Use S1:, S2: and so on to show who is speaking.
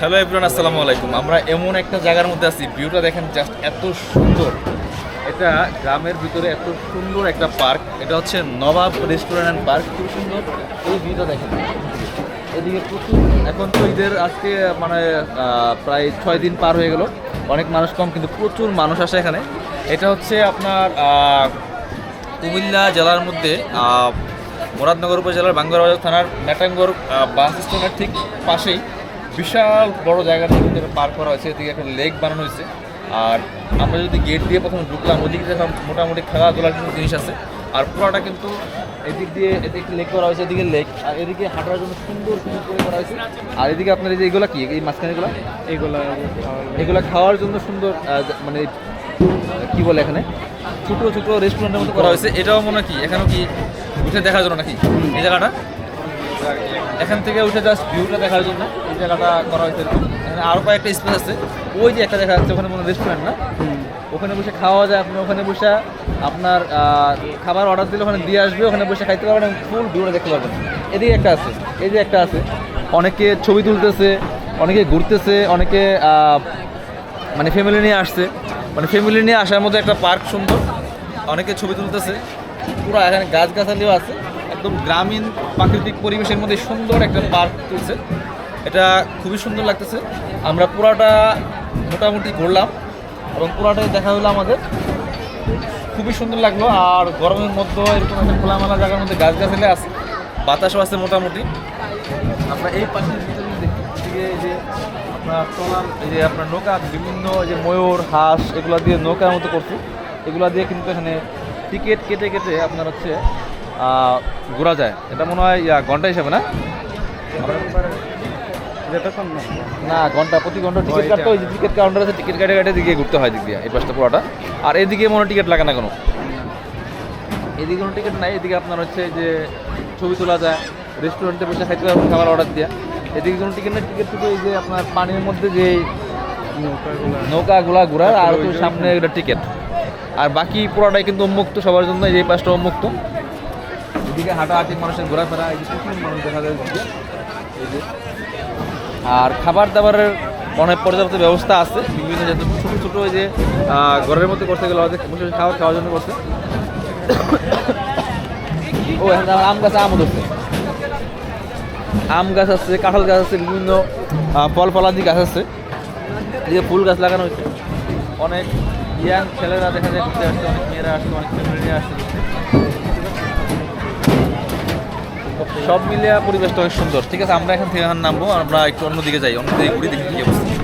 S1: Hello everyone, আসসালামু আলাইকুম। আমরা এমন একটা জায়গার মধ্যে আছি, ভিউটা দেখেন জাস্ট এত সুন্দর। এটা গ্রামের ভিতরে এত সুন্দর একটা পার্ক। এটা হচ্ছে নবাব রেস্টুরেন্ট অ্যান্ড পার্ক, খুব সুন্দর। এই ভিউটা দেখেন। এদিকে প্রচুর এখন তো ঈদের আজকে মানে প্রায় ছয় দিন পার হয়ে গেল। অনেক মানুষ কম, কিন্তু প্রচুর মানুষ আসে এখানে। এটা হচ্ছে আপনার কুমিল্লা জেলার মধ্যে মুরাদনগর উপজেলার বাঙ্গরবাজার থানার মেটাঙ্গর বাস স্ট্যান্ডের ঠিক পাশেই। বিশাল বড় জায়গাটা কিন্তু পার করা হয়েছে এদিকে একটা লেক বানানো হয়েছে। আর আমরা যদি গেট দিয়ে প্রথমে ঢুকলাম ওদিকে দেখলাম মোটামুটি খেলাধুলার কিছু জিনিস আছে। আর পুরোটা কিন্তু এদিক দিয়ে এদিকে লেক করা হয়েছে এদিকে লেক আর এদিকে হাঁটার জন্য সুন্দর সুন্দর করে করা হয়েছে। আর এদিকে আপনার এই যে এগুলো কি? এই মাঝখানেগুলো
S2: এগুলো?
S1: এগুলো এগুলো খাওয়ার জন্য সুন্দর মানে কি বলে এখানে? ছোট ছোট রেস্টুরেন্টের মতো করা হয়েছে। এটাও মনে হয় কি? এখানেও কি? উঠে দেখার জন্য নাকি? এই জায়গাটা? এখান থেকে উঠে জাস্ট ভিউটা দেখার জন্য এই জায়গাটা করা হয়েছে এখানে আরও কয়েকটা স্পেস আছে। ওই যে একটা দেখা যাচ্ছে, ওখানে মনে রেস্টুরেন্ট না। ওখানে বসে খাওয়া যায়, আপনি ওখানে বসে আপনার খাবার অর্ডার দিলে ওখানে দিয়ে আসবে, ওখানে বসে খাইতে পারবেন ফুল ভিউটা দেখতে পারবেন। এদিকে একটা আছে, এই যে একটা আছে। অনেকে ছবি তুলতেছে, অনেকে ঘুরতেছে, অনেকে মানে ফ্যামিলি নিয়ে আসছে। মানে ফ্যামিলি নিয়ে আসার মধ্যে একটা পার্ক সুন্দর। অনেকে ছবি তুলতেছে। পুরো এখানে গাছগাছালিও আছে। একদম গ্রামীণ প্রাকৃতিক পরিবেশের মধ্যে সুন্দর একটা পার্ক তুলছে। এটা খুবই সুন্দর লাগতেছে। আমরা পুরাটা মোটামুটি ঘুরলাম এবং পুরাটাই দেখা হলো আমাদের। খুবই সুন্দর লাগল আর গরমের মধ্যে এরকম একটা খোলামেলা জায়গার মধ্যে গাছগাছালি আছে, বাতাসও আছে মোটামুটি। আমরা এই পাশের ভিতরে এই যে আপনার ট্রলার এই যে আপনার নৌকা, বিভিন্ন যে ময়ূর, হাঁস, এগুলো দিয়ে নৌকার মতো করছে। এগুলো দিয়ে কিন্তু এখানে টিকিট কেটে কেটে আপনার হচ্ছে ঘোরা যায়। এটা মনে হয় ইয়া ঘণ্টা হিসাবে না?
S2: না
S1: না ঘণ্টা প্রতি ঘণ্টা টিকিট। কাটতে হয় টিকিট কাউন্টার আছে টিকিট কাটে কাটে দিকে ঘুরতে হয় দিক দিয়ে এই পাশটা পুরোটা। আর এদিকে মনে টিকিট লাগে না কোনো। এদিকে কোনো টিকিট নাই এদিকে আপনার হচ্ছে যে ছবি তোলা যায় রেস্টুরেন্টে বসে খাইতে পারবেন খাবার অর্ডার দেওয়া এদিকে কোনো টিকিট নেই টিকিট শুধু এই যে আপনার পানির মধ্যে যে
S2: নৌকাগুলো।
S1: ঘোরার আর সামনে একটা টিকিট আর বাকি পুরোটাই কিন্তু উন্মুক্ত সবার জন্য এই পাশটা উন্মুক্ত। এদিকে হাঁটাহাঁটি মানুষের ঘোরাফেরা, এই প্রচুর মানুষ দেখা যায়। আর খাবার দাবারের অনেক পর্যাপ্ত ব্যবস্থা আছে। বিভিন্ন যে ছোটো ছোটো যে ঘরের মধ্যে করতে গেলে বসে খাবার খাওয়ার জন্য করছে। ও, এখানে আম গাছে, আমও ধরছে। আম গাছ আছে, কাঁঠাল গাছ আছে, বিভিন্ন ফল ফলাদি গাছ আছে। এই যে ফুল গাছ লাগানো হয়েছে। অনেক ইয়াং ছেলেরা দেখা যায় ঘুরতে আসছে, অনেক মেয়েরা আসছে, অনেক ফ্যামিলি নিয়ে আসছে সব মিলিয়ে পরিবেশটা অনেক সুন্দর। ঠিক আছে, আমরা এখান থেকে নামবো, আমরা একটু অন্যদিকে যাই, অন্যদিকে ঘুরি, দেখি কি অবস্থা।